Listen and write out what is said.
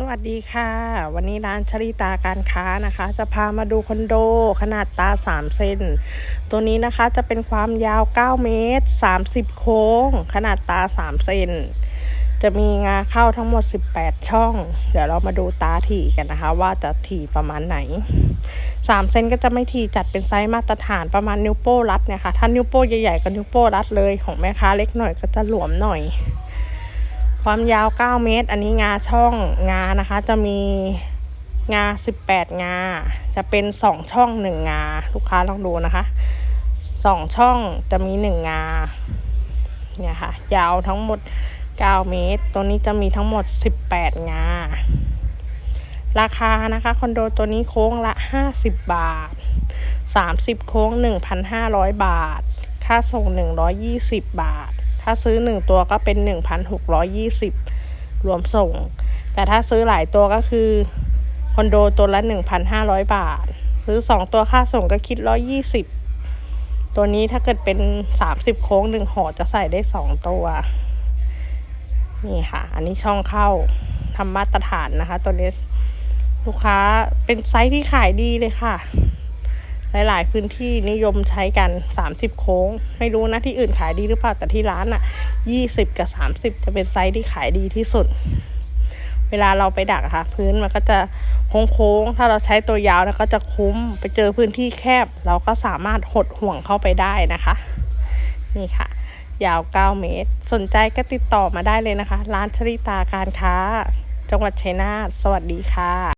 สวัสดีค่ะ วันนี้ร้านชริตาการค้านะคะ จะพามาดูคอนโดขนาดตา 3 เซนตัวนี้นะคะจะเป็นความยาว 9 เมตร 30 โค้ง ขนาดตา 3 เซนจะมีงาเข้าทั้งหมด 18 ช่อง เดี๋ยวเรามาดูตาถี่กันนะคะ ว่าจะถี่ประมาณไหน 3 เซนก็จะไม่ถี่จัดเป็นไซส์มาตรฐานประมาณนิ้วโป้รัดเนี่ยค่ะถ้านิ้วโป้ใหญ่ๆก็นิ้วโป้รัดเลยของแม่ค้าเล็กหน่อยก็จะหลวมหน่อย ความยาว 9 เมตร อันนี้งาช่องงานะคะ จะมีงา 18 งา จะเป็น 2 ช่อง 1 งา ลูกค้าลองดูนะคะ 2 ช่องจะมี 1 งา เนี่ยค่ะ ยาวทั้งหมด 9 เมตร ตัวนี้จะมีทั้งหมด 18 งา ราคานะคะ คอนโดตัวนี้โค้งละ 50 บาท 30 โค้ง 1,500 บาท ค่าส่ง 120 บาท ถ้าซื้อ 1 ตัวก็เป็น 1,620 รวมส่ง แต่ถ้าซื้อหลายตัวก็คือคอนโดตัวละ 1,500 บาท ซื้อ 2 ตัวค่าส่งก็คิด 120 ตัวนี้ถ้าเกิดเป็น 30 โค้ง1ห่อจะใส่ได้ 2 ตัว นี่ค่ะ อันนี้ช่องเข้าทำมาตรฐานนะคะ ตัวนี้ลูกค้าเป็นไซส์ที่ขายดีเลยค่ะ หลาย ๆ พื้นที่นิยมใช้กัน 30 โค้ง ไม่รู้นะที่อื่นขายดีหรือเปล่าแต่ที่ร้านอะ20 กับ 30 จะเป็นไซส์ที่ขายดีที่สุด เวลาเราไปดักค่ะ พื้นมันก็จะโค้งๆถ้าเราใช้ตัวยาวแล้วก็จะคุ้มไปเจอพื้นที่แคบ เราก็สามารถหดห่วงเข้าไปได้นะคะ นี่ค่ะ ยาว 9 เมตร สนใจก็ติดต่อมาได้เลยนะคะ ร้านชริตาการค้า จังหวัดชัยนาทสวัสดีค่ะ